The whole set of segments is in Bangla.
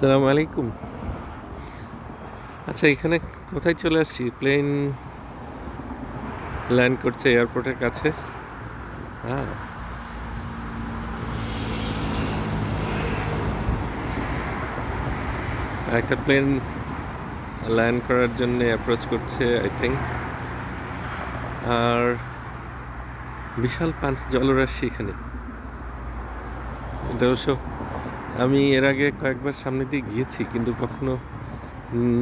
আসসালামু আলাইকুম। আচ্ছা এখানে কোথায় চলে আসছি? প্লেন ল্যান্ড করছে এয়ারপোর্টের কাছে। হ্যাঁ। একটা প্লেন ল্যান্ড করার জন্য অ্যাপ্রোচ করছে আই থিঙ্ক আর বিশাল পান জলরাশি এখানে। এটা অবশ্য আমি এর আগে কয়েকবার সামনে দিয়ে গিয়েছি, কিন্তু কখনো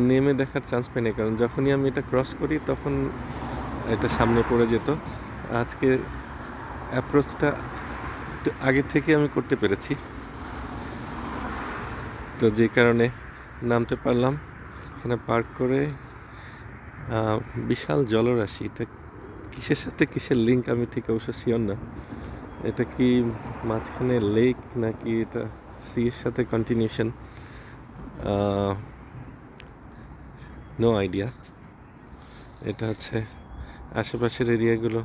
নেমে দেখার চান্স পাইনি, কারণ যখনই আমি এটা ক্রস করি তখন এটা সামনে পড়ে যেত। আজকে অ্যাপ্রোচটা আগে থেকে আমি করতে পেরেছি। তো যে কারণে নামতে পারলাম। এখানে পার্ক করে বিশাল জলরাশি, এটা কিসের সাথে কিসের লিঙ্ক আমি ঠিক অবশ্য শিওর না। এটা কি মাঝখানে লেক নাকি এটা সি এর সাথে কন্টিনিউশন নো আইডিয়া এটা হচ্ছে আশেপাশের এরিয়াগুলো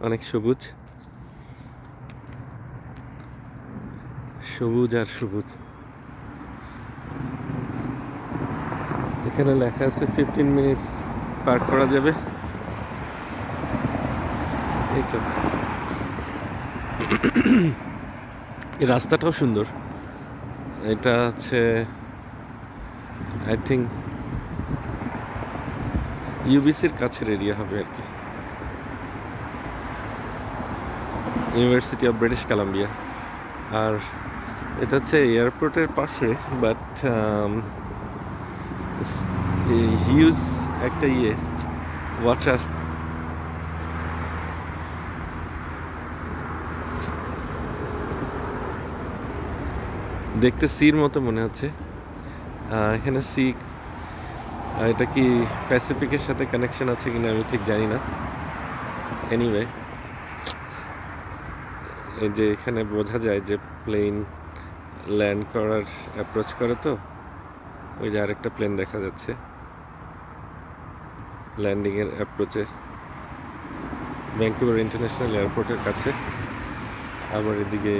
অনেক সবুজ। সবুজ আর সবুজ। এখানে লেখা আছে ফিফটিন মিনিটস পার করা যাবে। এই তো। রাস্তাটাও সুন্দর। এটা হচ্ছে আই থিঙ্ক ইউবিসির কাছের এরিয়া হবে আর কি। ইউনিভার্সিটি অফ ব্রিটিশ কলাম্বিয়া আর এটা হচ্ছে এয়ারপোর্টের পাশে বাট হিউজ একটা ইয়ে ওয়াটার দেখতে সির মতো মনে হচ্ছে। এখানে সি এটা কি প্যাসিফিকের সাথে কানেকশন আছে কিনা আমি ঠিক জানি না। এনিওয়ে যে এখানে বোঝা যায় যে প্লেন ল্যান্ড করার অ্যাপ্রোচ করে তো। ওই যে আরেকটা প্লেন দেখা যাচ্ছে। ল্যান্ডিংয়ের অ্যাপ্রোচে ভ্যাঙ্কুভার ইন্টারন্যাশনাল এয়ারপোর্টের কাছে। আবার এদিকে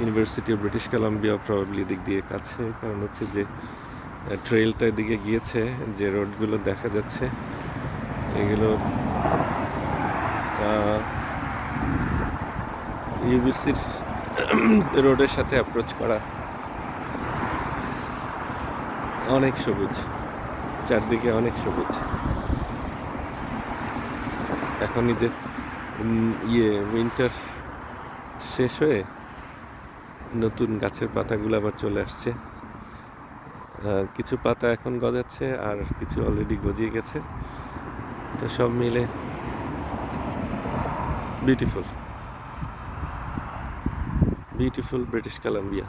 university of British Columbia probably দিক দিয়ে কাছে, কারণ হচ্ছে যে ট্রেলটা এদিকে গিয়েছে, যে রোডগুলো দেখা যাচ্ছে, এগুলো ইউবিসির রোডের সাথে অ্যাপ্রোচ করা অনেক সবুজ, চারদিকে অনেক সবুজ। এখনই যে ইয়ে উইন্টার শেষ হয়ে নতুন গাছের পাতাগুলো আবার চলে আসছে। কিছু পাতা এখন গজাচ্ছে আর কিছু অলরেডি গজিয়ে গেছে। তো সব মিলে বিউটিফুল বিউটিফুল ব্রিটিশ কলাম্বিয়া